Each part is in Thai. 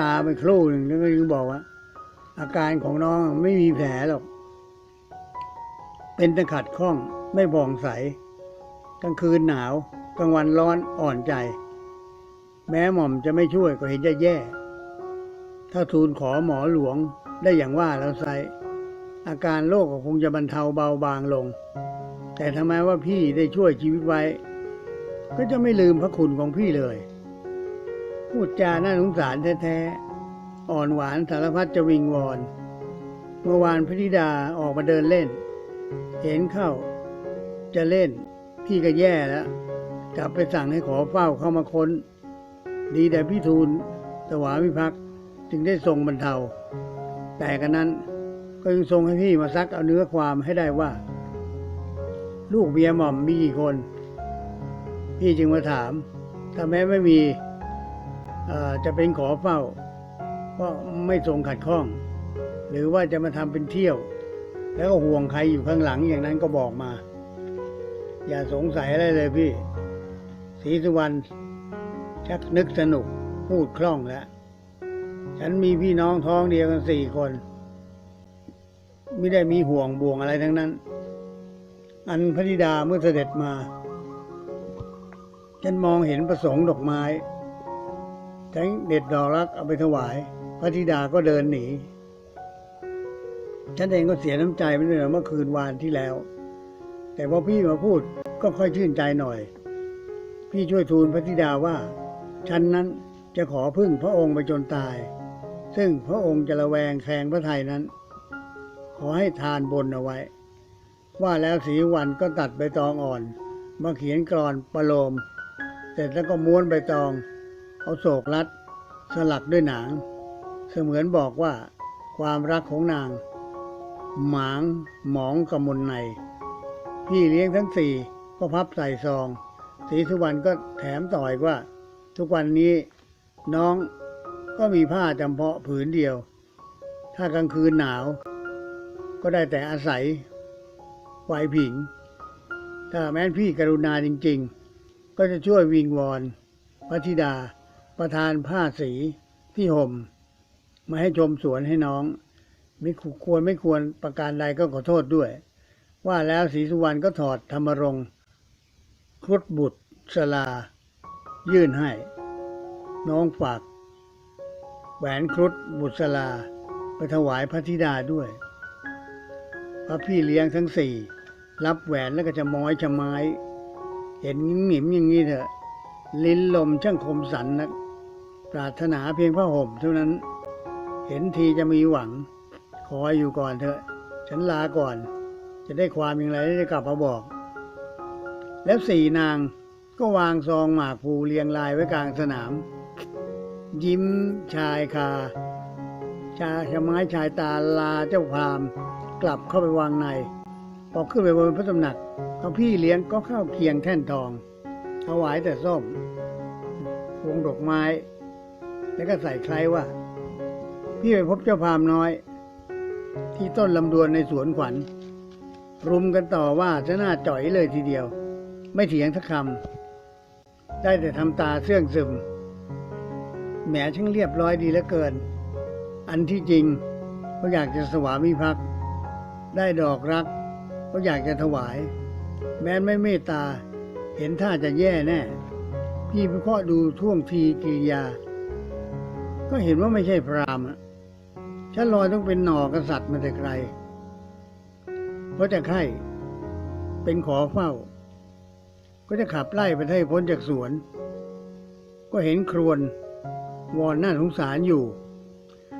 ตาไปครู่หนึ่งแล้วก็ยังบอกว่า อาการของน้องไม่มีแผลหรอก เป็นต่ขัดข้องไม่บ่องใส กลางคืนหนาวกลางวันร้อนอ่อนใจ แม้หม่อมจะไม่ช่วยก็เห็นจะแย่ ถ้าทูลขอหมอหลวงได้อย่างว่าแล้วไซอาการโรคก็คงจะบรรเทาเบาบางลง แต่ทำไมว่าพี่ได้ช่วยชีวิตไว้ ก็จะไม่ลืมพระคุณของพี่เลย พูดจาน่าสงสารแท้ๆ อ่อนหวานสารพัดจะวิงวอน เมื่อวานพระธิดาออกมาเดินเล่น เห็นเข้า จะเล่น พี่ก็แย่แล้วกลับไปสั่งให้ขอเฝ้าเข้ามาค้น ดีแต่พี่ทูลสวามิภักดิ์จึงได้ทรงบรรเทา แต่กันนั้นก็ยังทรงให้พี่มาซักเอาเนื้อความให้ได้ว่า ลูกเมียหม่อมมีกี่คน พี่จึงมาถาม ถ้าแม้ไม่มี จะเป็นขอเฝ้า ก็ไม่ทรงขัดข้อง หรือว่าจะมาทำเป็นเที่ยว แล้วก็ห่วงใครอยู่ข้างหลังอย่างนั้นก็บอกมา อย่าสงสัยอะไรเลยพี่ศรีสุวรรณชักนึกสนุกพูดคล่องแล้ว ฉันมีพี่น้องท้องเดียวกันสี่คน ไม่ได้มีห่วงบ่วงอะไรทั้งนั้น อันพระธิดาเมื่อเสด็จมา ฉันมองเห็นประสงค์ดอกไม้ ทั้งเด็ดดอกรักเอาไปถวาย พระธิดาก็เดินหนี ฉันเองก็เสียน้ำใจไปเลยเมื่อคืนวานที่แล้ว แต่พอพี่มาพูดก็ค่อยชื่นใจหน่อย พี่ช่วยทูลพระธิดาว่า ฉันนั้นจะขอพึ่งพระองค์ไปจนตาย ซึ่งพระองค์จะระแวงแคลงพระไทยนั้น ขอให้ทานบนเอาไว้ ว่าแล้วสีวันก็ตัดใบตองอ่อน มาเขียนกรอนประโลม เสร็จแล้วก็ม้วนใบตอง เอาโศกรัดสลักด้วยหนัง เสมือนบอกว่า ความรักของนาง หมางหมองกำมลใน พี่เลี้ยงทั้งสี่ก็พับใส่ซองศรีสุวรรณก็แถมต่อยว่า ทุกวันนี้น้องก็มีผ้าจำเพาะผืนเดียว ถ้ากลางคืนหนาว ก็ได้แต่อาศัยไฟผิง ถ้าแม้นพี่กรุณาจริง ๆ ก็จะช่วยวิงวอนพระธิดา ประทานผ้าสีที่ห่ม มาให้ชมสวนให้น้อง ไม่ควรไม่ควรประการใดก็ขอโทษด้วย ว่าแล้วศรีสุวรรณก็ถอดธรรมรงครุฑบุตรสลา ยื่นให้ น้องฝาก แหวนครุฑบุตรสลา ไปถวายพระธิดาด้วย พระพี่เลี้ยงทั้งสี่ รับแหวนแล้วก็จะม้อยจะไม้ เห็นหงิมอย่างนี้เถอะ ลิ้นลมช่างคมสันนัก ปรารถนาเพียงผ้าห่มเท่านั้น เห็นทีจะมีหวัง ขออยู่ก่อนเถอะ ฉันลาก่อน จะได้ความอย่างไรได้กลับมาบอก แล้วสี่นางก็วางซองหมากภูเรียงรายไว้กลางสนาม ยิ้มชายคา ชาชไม้ชายตาลาเจ้าพรามกลับเข้าไปวางในพอขึ้นไปบนพระตำหนักเขาพี่เลี้ยงก็เข้าเคียงแท่นทองถวายแต่ส้ม วงดอกไม้ แล้วก็ใส่ใครว่า พี่ไปพบเจ้าพรามน้อย ที่ต้นลำดวนในสวนขวัญ รุมกันต่อว่าจะน่าจ่อยเลยทีเดียว ไม่เถียงสักคำได้แต่ทำตาเสื่องซึมแหมช่างเรียบร้อยดีเหลือเกิน อันที่จริงก็อยากจะสวามิภักดิ์ได้ดอกรักก็อยากจะถวาย แม้นไม่เมตตา เห็นท่าจะแย่แน่ พี่วิเคราะห์ดูท่วงทีกิริยา ก็เห็นว่าไม่ใช่พรามณ์อะฉันลอยต้องเป็นหน่อกษัตริย์มาแต่ไกล เพราะจะไข่เป็นขอเฝ้า ก็จะขับไล่ไปให้พ้นจากสวน ก็เห็นครวนวอนน่าสงสารอยู่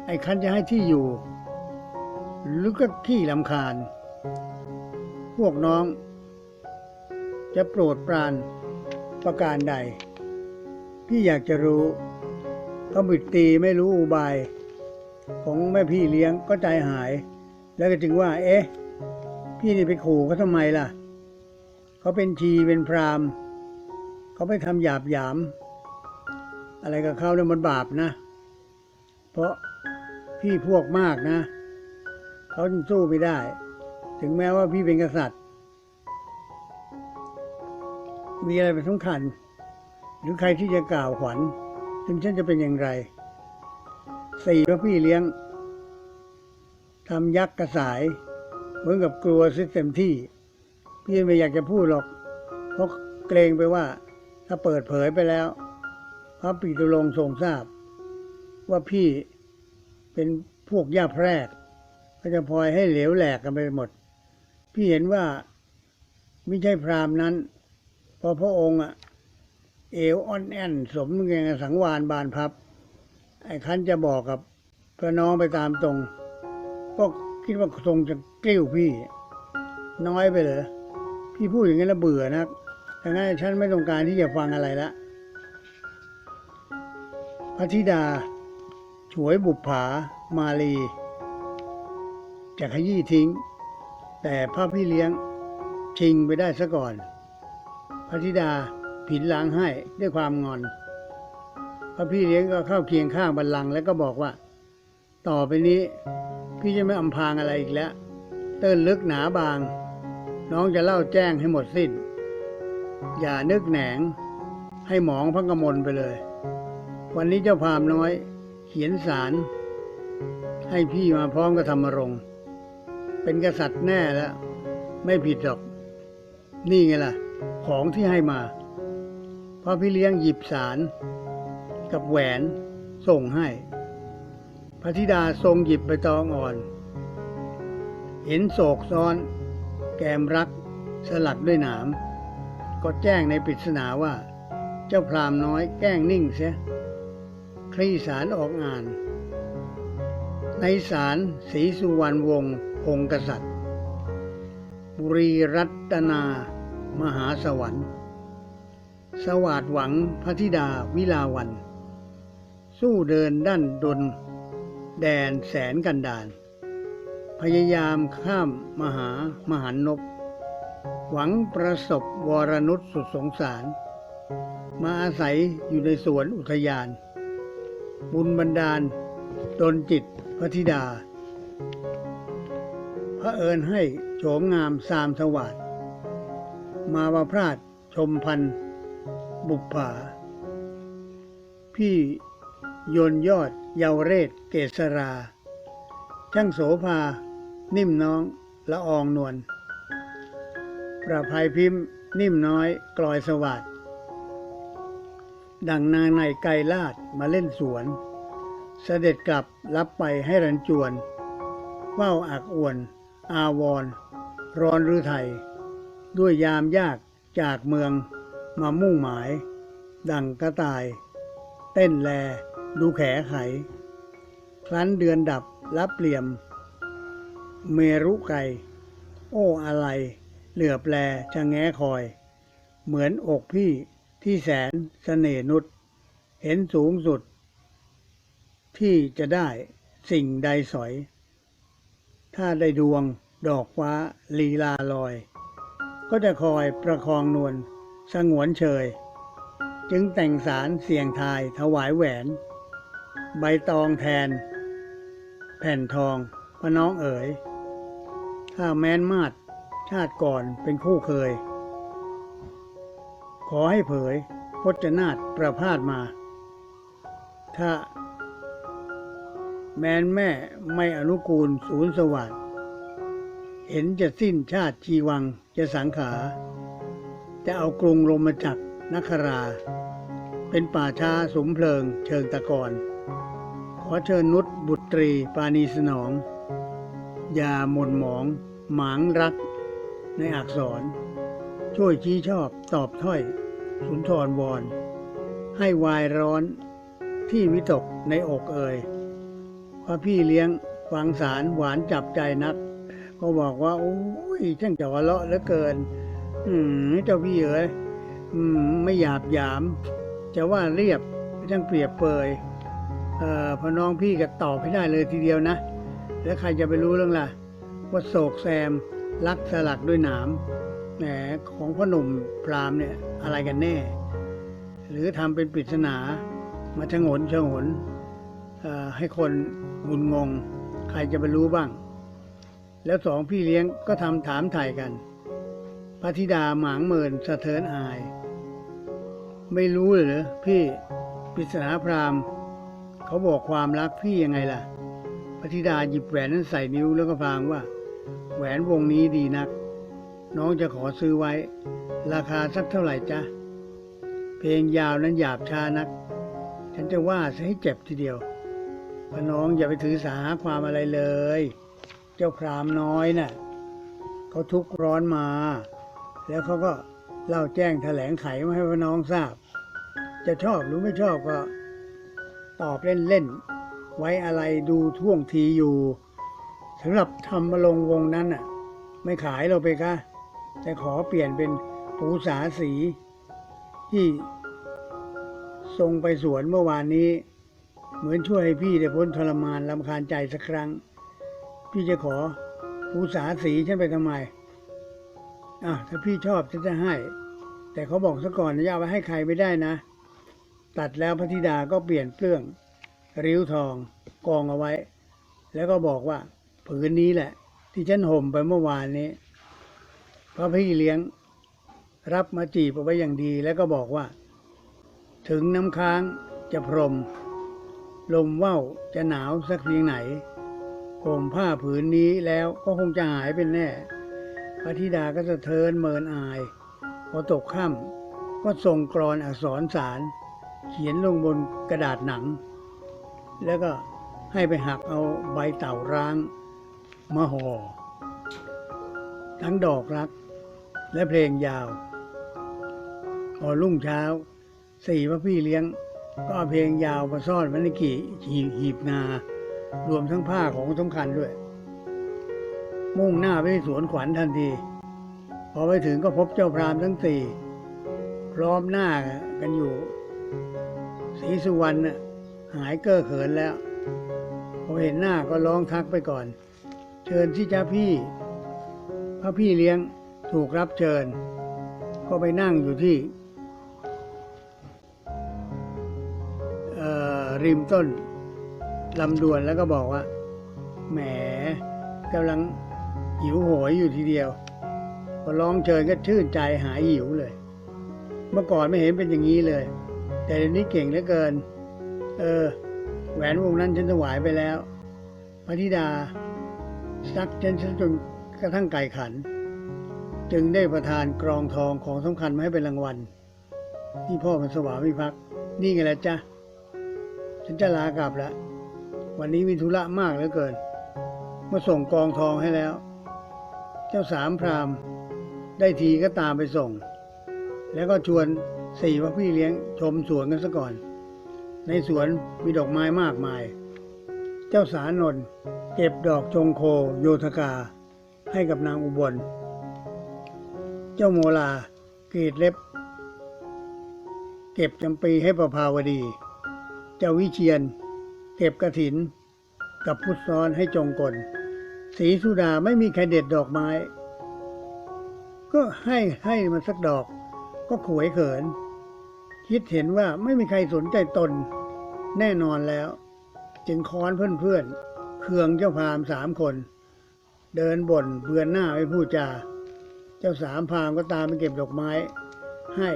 ไอ้คันจะให้ที่อยู่ หรือก็ขี้ลำคาญ พวกน้อง จะโปรดปรานประการใด พี่อยากจะรู้ เขาบิดตีไม่รู้อุบาย ของแม่พี่เลี้ยงก็ใจหาย แล้วก็จึงว่า เอ๊ะ พี่นี่ไปขู่เขาทำไมล่ะ เขาเป็นชีเป็นพรามเขาไปทำหยาบหยาม อะไรกับเขาเนี่ยมันบาปนะ เพราะพี่พวกมากนะ เขาจึงสู้ไม่ได้ ถึงแม้ว่าพี่เป็นกษัตริย์ มีอะไรเป็นสำคัญ หรือใครที่จะกล่าวขวัญ ถึงฉันจะเป็นอย่างไรสี่พระพี่เลี้ยงทำยักษ์กระสาย เหมือนกับกลัวซิเต็มที่ พี่ไม่อยากจะพูดหรอก เพราะเกรงไปว่า ถ้าเปิดเผยไปแล้ว พระปิตุลงทรงทราบ ว่าพี่เป็นพวกย่าแพรกก็จะพลอยให้เหลวแหลกกันไปหมด พี่เห็นว่าไม่ใช่พรามนั้นพราะพระองค์อะ เอวอ่อนแอนสมเงงสังวานบานพับ ไอ้คันจะบอกกับพระน้องไปตามตรง ก็คิดว่าทรงจะกลิ้วพี่ น้อยไปเหรอพี่พูดอย่างนี้แล้วเบื่อนักดังนั้นฉันไม่ต้องการที่จะฟังอะไรละพระธิดา ฉวยบุปผา มาลี จะขยี้ทิ้ง แต่พระพี่เลี้ยงชิงไปได้ซะก่อน พระธิดา ผินหลังให้ด้วยความงอนพระพี่เลี้ยงก็เข้าเคียงข้างบัลลังก์แล้วก็บอกว่า ต่อไปนี้ พี่จะไม่อำพางอะไรอีกแล้ว เตื้นลึกหนาบาง น้องจะเล่าแจ้งให้หมดสิ้น อย่านึกแหนง ให้หมองพระกมลไปเลย วันนี้เจ้าพามน้อย เขียนสาร ให้พี่มาพร้อมกับธรรมรงเป็นกษัตริย์แน่แล้ว ไม่ผิดหรอก นี่ไงล่ะ ของที่ให้มา พระพี่เลี้ยงหยิบสารกับแหวนส่งให้ พระธิดาทรงหยิบใบตองอ่อน เห็นโศกซ้อน แกมรักสลักด้วยหนาม ก็แจ้งในปริศนาว่า เจ้าพรามน้อยแกล้งนิ่งเสียคลี่สารออกอ่าน ในสารศรีสุวรรณวงศ์องค์กษัตริย์ บุรีรัตนา มหาสวรรค์ สวาดหวังพระธิดาวิลาวัน สู้เดินด้านดน แดนแสนกันดาน พยายามข้ามมหามหันนบหวังประสบวรนุษสุดสงสาร มาอาศัยอยู่ในสวนอุทยาน บุญบันดาลดนจิตพระธิดา พระเอิญให้โฉมงามสามสวัสดมาวาพราดชมพันธ์ บุปผา พี่ยนยอดเยาวเรศเกษรา ช่างโสภา นิ่มน้องละอองนวลประภัยพิมพ์นิ่มน้อยกลอยสวัสดดังนางในไกรลาดมาเล่นสวน เสด็จกลับรับไปให้รันจวนเฝ้าอักอวน อาวร ร้อนรือไทย ด้วยยามยากจากเมือง มามุ่งหมาย ดังกระต่าย เต้นแล ดูแขไข ครั้นเดือนดับรับเหลี่ยม เมรุไก โอ้อะไร เหลือบแลชะแงคอย เหมือนอกพี่ที่แสนเสน่นุชเห็นสูงสุด ที่จะได้สิ่งใดสอย ถ้าได้ดวงดอกฟ้าลีลาลอย ก็จะคอยประคองนวล สงวนเชย จึงแต่งสารเสียงทายถวายแหวน ใบตองแทน แผ่นทองพระน้องเอ๋ย ถ้าแม้นมาดชาติก่อนเป็นคู่เคย ขอให้เผยพจนาฏประพาสมา ถ้า แม้นแม่ไม่อนุกูลศูนย์สวัสดิ์เห็นจะสิ้นชาติชีวังจะสังขา จะเอากรุงลมจักรนครา เป็นป่าช้าสมเพลิงเชิงตะกอน ขอเชิญนุชบุตรีปานีสนอง อย่าหม่นหมอง หมางรัก ในอักษร ช่วยชี้ชอบตอบถ้อย สุนทรวอนให้วายร้อนที่วิตกในอกเอ่ยพระพี่เลี้ยงฟังสารหวานจับใจนัก ก็บอกว่า โอ้ยช่างจะหัวเราะเหลือเกิน อืมเจ้าพี่เอ๋ยอืมไม่หยาบหยาม จะว่าเรียบช่างเปรียบเปยเอ่อพอน้องพี่ก็ตอบให้ได้เลยทีเดียวนะ แล้วใครจะไปรู้เรื่องล่ะ ว่าโศกแซมลักสลักด้วยหนามแหมของพ่อหนุ่มพรามเนี่ยอะไรกันแน่ หรือทำเป็นปริศนา มาชงนชงนให้คนงุนงง ใครจะไปรู้บ้าง แล้วสองพี่เลี้ยงก็ทำถามถ่ายกัน ระธิดาหมางเมินสะเทินอาย ไม่รู้เลยเหรอพี่ปริศนาพราหมณ์ เขาบอกความรักพี่ยังไงล่ะพระธิดาหยิบแหวนนั้นใส่นิ้วแล้วก็พลางว่า แหวนวงนี้ดีนัก น้องจะขอซื้อไว้ ราคาสักเท่าไหร่จ๊ะ เพลงยาวนั้นหยาบช้านัก ฉันจะว่าซะให้เจ็บทีเดียวพน้องอย่าไปถือสาความอะไรเลย เจ้าพรามน้อยน่ะ เขาทุกข์ร้อนมา แล้วเขาก็เล่าแจ้งแถลงไขมาให้พระน้องทราบ จะชอบหรือไม่ชอบก็ตอบเล่นๆไว้อะไรดูท่วงทีอยู่สำหรับทำมาลงวงนั้นน่ะ ไม่ขายเราไปกะแต่ขอเปลี่ยนเป็นปูสาสี ที่ทรงไปสวนเมื่อวานนี้ เหมือนช่วยให้พี่ได้พ้นทรมานลำคาญใจสักครั้ง พี่จะขอปูสาสีฉันไปทำไม อะถ้าพี่ชอบฉันจะให้ แต่เขาบอกซะก่อนนะอย่าเอาไปให้ใครไม่ได้นะ ตัดแล้วพระธิดาก็เปลี่ยนเปลื้อง ริ้วทองกองเอาไว้ แล้วก็บอกว่า ผืนนี้แหละ ที่ฉันห่มไปเมื่อวานนี้พระพี่เลี้ยงรับมาจีบเอาไว้อย่างดี แล้วก็บอกว่า ถึงน้ำค้างจะพรม ลมว่าวจะหนาวสักเพียงไหนห่มผ้าผืนนี้แล้วก็คงจะหายเป็นแน่ พระธิดาก็สะเทินเมินอาย พอตกค่ำก็ส่งกรอนอักษรสาร เขียนลงบนกระดาษหนัง แล้วก็ให้ไปหักเอาใบเต่าร้างมาห่อทั้งดอกรัก และเพลงยาว พอรุ่งเช้า สี่พระพี่เลี้ยง ก็เอาเพลงยาวมาซ่อนไว้ในกี่หีบหีบนา รวมทั้งผ้าของสำคัญด้วย มุ่งหน้าไปสวนขวัญทันที พอไปถึงก็พบเจ้าพรามทั้งสี่พร้อมหน้ากันอยู่ศรีสุวรรณหายเก้อเขินแล้ว พอเห็นหน้าก็ร้องทักไปก่อน เชิญที่จ้าพี่ พระพี่เลี้ยงถูกรับเชิญ ก็ไปนั่งอยู่ที่ริมต้นลำดวนแล้วก็บอกว่า แหมกำลัง หิวโหยอยู่ทีเดียว พอร้องเชิญก็ชื่นใจหายหิวเลย เมื่อก่อนไม่เห็นเป็นอย่างนี้เลย แต่เดี๋ยวนี้เก่งเหลือเกิน เออ แหวนวงนั้นฉันถวายไปแล้วพระธิดาซักฉันจนกระทั่งไก่ขัน จึงได้ประทานกรองทองของสำคัญมาให้เป็นรางวัลที่พ่อมันสวามิภักดิ์นี่ไงละจ้ะฉันจะลากลับแล้ววันนี้มีธุระมากเหลือเกิน มาส่งกองทองให้แล้ว จ้าสามพรามได้ทีก็ตามไปส่ง แล้วก็ชวนสี่พระพี่เลี้ยงชมสวนกันซะก่อน ในสวนมีดอกไม้มากมาย เจ้าสารนนท์เก็บดอกจงโคโยธกา ให้กับนางอุบล เจ้าโมลากรีดเล็บ เก็บจำปีให้ประภาวดี เจ้าวิเชียน เก็บกระถิน กับพุทธซ้อนให้จงกล สีสุดาไม่มีใครเด็ดดอกไม้ ก็ให้ให้มันสักดอก ก็ขวยเขิน คิดเห็นว่าไม่มีใครสนใจตน แน่นอนแล้ว จึงค้อนเพื่อนๆเคืองเจ้าพามสามคน เดินบ่นเบือนหน้าไม่พูดจา เจ้าสามพามก็ตามไปเก็บดอกไม้ ให้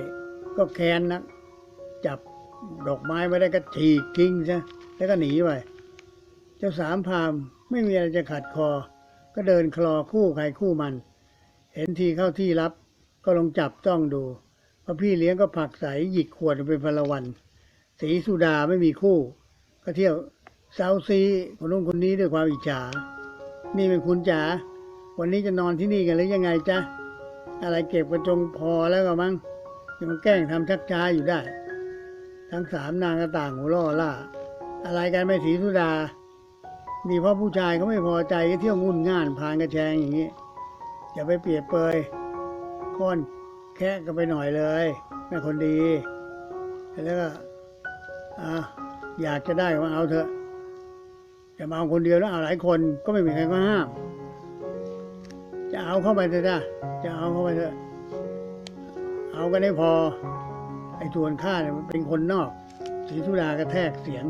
ก็แค้นนัก จับดอกไม้ไม่ได้ก็ฉีกทิ้งซะแล้วก็หนีไป เจ้าสามพาม ไม่มีอะไรจะขัดคอ ก็เดินคลอคู่ใครคู่มัน เห็นทีเข้าที่รับ ก็ลงจับจ้องดูพอพี่เลี้ยงก็ผลักใสหยิกขวดเป็นพลวัน สีสุดาไม่มีคู่ ก็เที่ยวเซาซีคนนู้นคนนี้ด้วยความอิจฉา นี่เป็นคุณจ๋า วันนี้จะนอนที่นี่กันหรือยังไงจ๊ะ อะไรเก็บกระจงพอแล้วก็มั้งยังมาแกล้งทำชักช้าอยู่ได้ ทั้งสามนางก็ต่างหัวล่อล่า อะไรกันไม่สีสุดา มีเพราะผู้ชายเขาไม่พอใจก็เที่ยวงุ่นง่านพานกระแชงอย่างนี้อย่าไปเปรียบเปยค้อนแค่กันไปหน่อยเลยแม่คนดี แล้วก็อะอยากจะได้ก็เอาเถอะจะมาเอาคนเดียวแล้วเอาหลายคนก็ไม่มีใครมาห้าม จะเอาเข้าไปเถอะจ้ะจะเอาเข้าไปเถอะ เอากันได้พอ ไอ้ส่วนข้าเนี่ยมันเป็นคนนอกศรีธุดากระแทกเสียง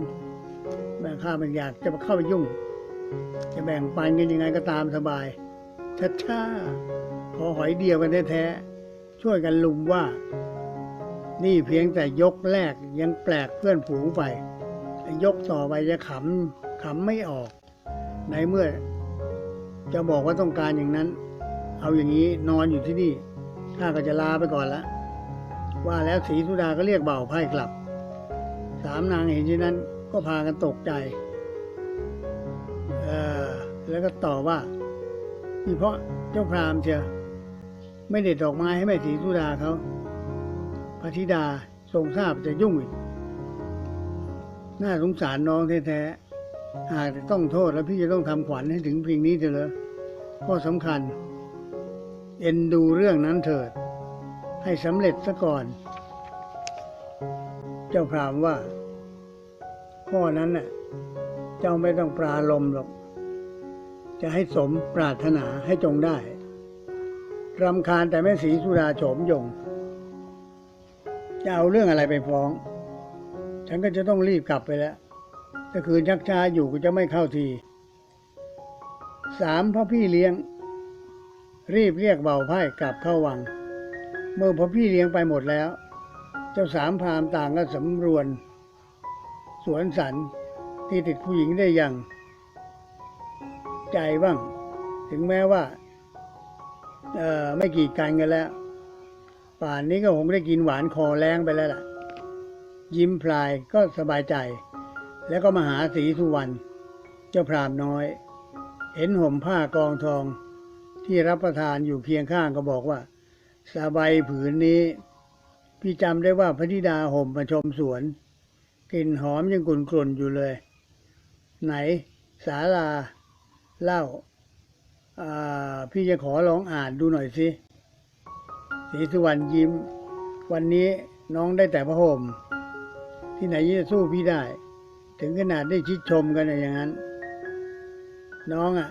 แม่ข้ามันอยากจะมาเข้าไปยุ่ง จะแบ่งปันกันยังไงก็ตามสบายชัดช้าๆขอหอยเดียวกันแท้ๆช่วยกันลุมว่า นี่เพียงแต่ยกแรกยังแปลกเพื่อนฝูงไปยกต่อไปจะขำขำไม่ออก ในเมื่อ จะบอกว่าต้องการอย่างนั้น เอาอย่างนี้นอนอยู่ที่นี่ข้าก็จะลาไปก่อนละว่าแล้วศรีสุดาก็เรียกเบ่าวไพ่กลับ สามนางเห็นเช่นนั้นก็พากันตกใจ แล้วก็ต่อว่านี่เพราะเจ้าพรามเชียไม่เด็ดดอกไม้ให้แม่ศรีสุดาเขาพระธิดาทรงทราบจะยุ่งอีกน่าสงสารน้องแท้ๆหากจะต้องโทษแล้วพี่จะต้องทำขวัญให้ถึงเพียงนี้เถอะเหรอข้อสำคัญ เอ็นดูเรื่องนั้นเถิด ให้สำเร็จซะก่อน เจ้าพรามว่า ข้อนั้นน่ะ เจ้าไม่ต้องปราลมหรอก จะให้สมปรารถนาให้จงได้รำคาญแต่แม่สีสุดาโฉมยง จะเอาเรื่องอะไรไปฟ้อง ฉันก็จะต้องรีบกลับไปแล้วถ้าคืนชักช้าอยู่ก็จะไม่เข้าทีสามพ่อพี่เลี้ยง รีบเรียกเบาไพ่กลับเข้าวัง เมื่อพ่อพี่เลี้ยงไปหมดแล้ว เจ้าสามพรามต่างก็สำรวน สวนสันที่ติดผู้หญิงได้อย่าง ใจบ้าง ถึงแม้ว่าไม่กีดกันกันแล้ว ป่านนี้ก็คงได้กินหวานคอแรงไปแล้วล่ะ ยิ้มพลายก็สบายใจ แล้วก็มาหาสีสุวรรณเจ้าพรามน้อย เห็นห่มผ้ากองทองที่รับประทานอยู่เคียงข้างก็บอกว่าสบายผืนนี้ พี่จำได้ว่าพระธิดาห่มมาชมสวน กลิ่นหอมยังกลุ่นอยู่เลย ไหน สาลา เล่า พี่จะขอลองอ่านดูหน่อยสิศรีสุวรรณยิ้ม วันนี้น้องได้แต่พระห่มที่ไหนจะสู้พี่ได้ ถึงขนาดได้ชิดชมกันอย่างนั้น น้องอะ